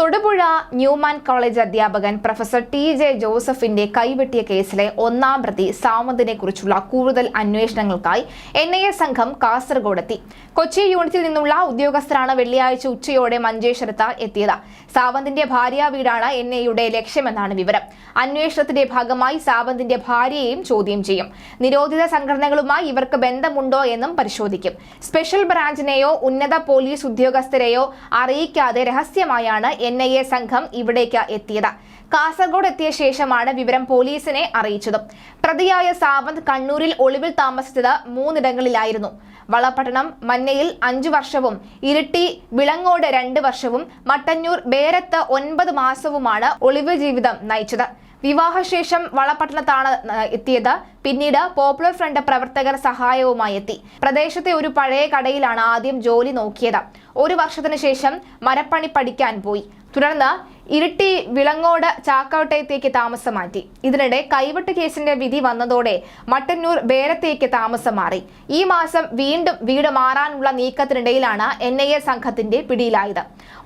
Thodupuzha Newman college അധ്യാപകൻ professor T J ജോസഫിന്റെ കൈവെട്ടിയ കേസിലെ ഒന്നാം പ്രതി സാമന്തിനെ കുറിച്ചുള്ള കൂടുതൽ അന്വേഷണങ്ങൾക്കായി എൻ ഐ എ സംഘം കാസർഗോഡെത്തി. കൊച്ചി യൂണിറ്റിൽ നിന്നുള്ള ഉദ്യോഗസ്ഥരാണ് വെള്ളിയാഴ്ച ഉച്ചയോടെ മഞ്ചേശ്വരത്ത് എത്തിയത്. സാവന്തിന്റെ ഭാര്യ വീടാണ് എൻ ഐയുടെ ലക്ഷ്യമെന്നാണ് വിവരം. അന്വേഷണത്തിന്റെ ഭാഗമായി സാവന്തിന്റെ ഭാര്യയെയും ചോദ്യം ചെയ്യും. നിരോധിത സംഘടനകളുമായി ഇവർക്ക് ബന്ധമുണ്ടോ എന്നും പരിശോധിക്കും. സ്പെഷ്യൽ ബ്രാഞ്ചിനെയോ ഉന്നത പോലീസ് ഉദ്യോഗസ്ഥരെയോ അറിയിക്കാതെ രഹസ്യമായാണ് എൻ ഐ എ സംഘം ഇവിടേക്ക് എത്തിയത്. കാസർഗോഡ് എത്തിയ ശേഷമാണ് വിവരം പോലീസിനെ അറിയിച്ചത്. പ്രതിയായ സാവന്ത് കണ്ണൂരിൽ ഒളിവിൽ താമസിച്ചത് മൂന്നിടങ്ങളിലായിരുന്നു. വളപട്ടണം മന്നയിൽ അഞ്ചു വർഷവും ഇരിട്ടി വിളങ്ങോട് രണ്ട് വർഷവും മട്ടന്നൂർ ബേരത്ത് ഒൻപത് മാസവുമാണ് ഒളിവ് ജീവിതം നയിച്ചത്. വിവാഹശേഷം വളപട്ടണത്താണ് എത്തിയത്. പിന്നീട് പോപ്പുലർ ഫ്രണ്ട് പ്രവർത്തകർ സഹായവുമായി എത്തി. പ്രദേശത്തെ ഒരു പഴയ കടയിലാണ് ആദ്യം ജോലി നോക്കിയത്. ഒരു വർഷത്തിനു ശേഷം മരപ്പണി പഠിക്കാൻ പോയി. തുടർന്ന് ഇരിട്ടി വിളങ്ങോട് ചാക്കോട്ടയത്തേക്ക് താമസം മാറ്റി. ഇതിനിടെ കൈവെട്ട് കേസിന്റെ വിധി വന്നതോടെ മട്ടന്നൂർ ബേരത്തേക്ക് താമസം മാറി. ഈ മാസം വീണ്ടും വീട് മാറാനുള്ള നീക്കത്തിനിടയിലാണ് എൻ ഐ എ സംഘത്തിന്റെ പിടിയിലായത്.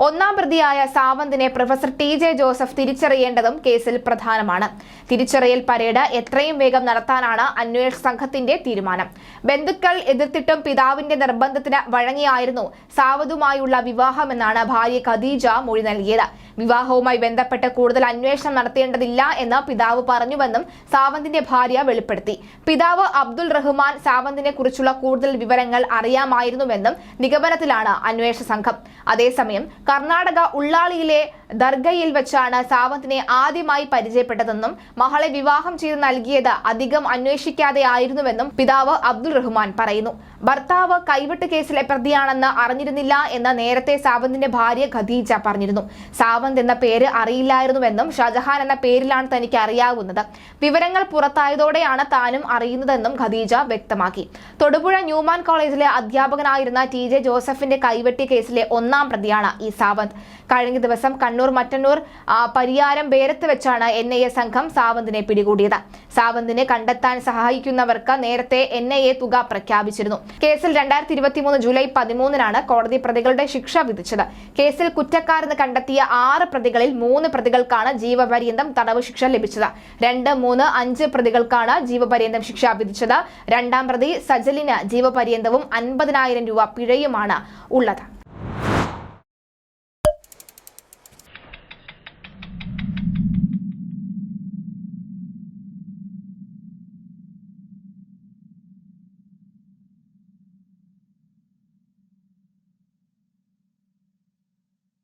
ഒന്നാം പ്രതിയായ സാവന്തിനെ പ്രൊഫസർ ടി ജെ ജോസഫ് തിരിച്ചറിയേണ്ടതും കേസിൽ പ്രധാനമാണ്. തിരിച്ചറിയൽ പരേഡ് എത്രയും വേഗം നടത്താനാണ് അന്വേഷണ സംഘത്തിന്റെ തീരുമാനം. ബന്ധുക്കൾ എതിർത്തിട്ടും പിതാവിന്റെ നിർബന്ധത്തിന് വഴങ്ങിയായിരുന്നു സാവതുമായുള്ള വിവാഹമെന്നാണ് ഭാര്യ ഖദീജ മൊഴി നൽകിയത്. വിവാഹവുമായി ബന്ധപ്പെട്ട് കൂടുതൽ അന്വേഷണം നടത്തേണ്ടതില്ല എന്ന് പിതാവ് പറഞ്ഞുവെന്നും സാവന്തിന്റെ ഭാര്യ വെളിപ്പെടുത്തി. പിതാവ് അബ്ദുൾ റഹ്മാൻ സാവന്തിനെ കുറിച്ചുള്ള കൂടുതൽ വിവരങ്ങൾ അറിയാമായിരുന്നുവെന്നും നിഗമനത്തിലാണ് അന്വേഷണ സംഘം. അതേസമയം കർണാടക ഉള്ളാളിയിലെ ദർഗയിൽ വെച്ചാണ് സാവന്തിനെ ആദ്യമായി പരിചയപ്പെട്ടതെന്നും മഹളെ വിവാഹം ചെയ്ത് നൽകിയത് അധികം അന്വേഷിക്കാതെ ആയിരുന്നുവെന്നും പിതാവ് അബ്ദുൾ റഹ്മാൻ പറയുന്നു. ഭർത്താവ് കൈവിട്ട് കേസിലെ പ്രതിയാണെന്ന് അറിഞ്ഞിരുന്നില്ല എന്ന് നേരത്തെ സാവന്തിന്റെ ഭാര്യ ഖദീജ പറഞ്ഞിരുന്നു. സാവന്ത് എന്ന പേര് അറിയില്ലായിരുന്നുവെന്നും ഷാജഹാൻ എന്ന പേരിലാണ് തനിക്ക് അറിയാവുന്നത്. വിവരങ്ങൾ പുറത്തായതോടെയാണ് താനും അറിയുന്നതെന്നും ഖദീജ വ്യക്തമാക്കി. തൊടുപുഴ ന്യൂമാൻ കോളേജിലെ അധ്യാപകനായിരുന്ന ടി ജെ ജോസഫിന്റെ കൈവെട്ടി കേസിലെ ഒന്നാം പ്രതിയാണ് ഈ സാവന്ത്. കഴിഞ്ഞ ദിവസം കണ്ണൂർ മറ്റന്നൂർ പരിയാരം ബേരത്ത് വെച്ചാണ് എൻ ഐ എ സംഘം സാവന്തിനെ പിടികൂടിയത്. സാവന്തിനെ കണ്ടെത്താൻ സഹായിക്കുന്നവർക്ക് നേരത്തെ എൻ ഐ എ തുക പ്രഖ്യാപിച്ചിരുന്നു. കേസിൽ രണ്ടായിരത്തി ഇരുപത്തിമൂന്ന് ജൂലൈ പതിമൂന്നിനാണ് കോടതി പ്രതികളുടെ ശിക്ഷ വിധിച്ചത്. കേസിൽ കുറ്റക്കാരെന്ന് കണ്ടെത്തിയ ആറ് പ്രതികളിൽ മൂന്ന് പ്രതികൾക്കാണ് ജീവപര്യന്തം തടവ് ശിക്ഷ ലഭിച്ചത്. രണ്ട് മൂന്ന് അഞ്ച് പ്രതികൾക്കാണ് ജീവപര്യന്തം ശിക്ഷ വിധിച്ചത്. രണ്ടാം പ്രതി സജലിന് ജീവപര്യന്തവും അൻപതിനായിരം രൂപ പിഴയുമാണ് ഉള്ളത്.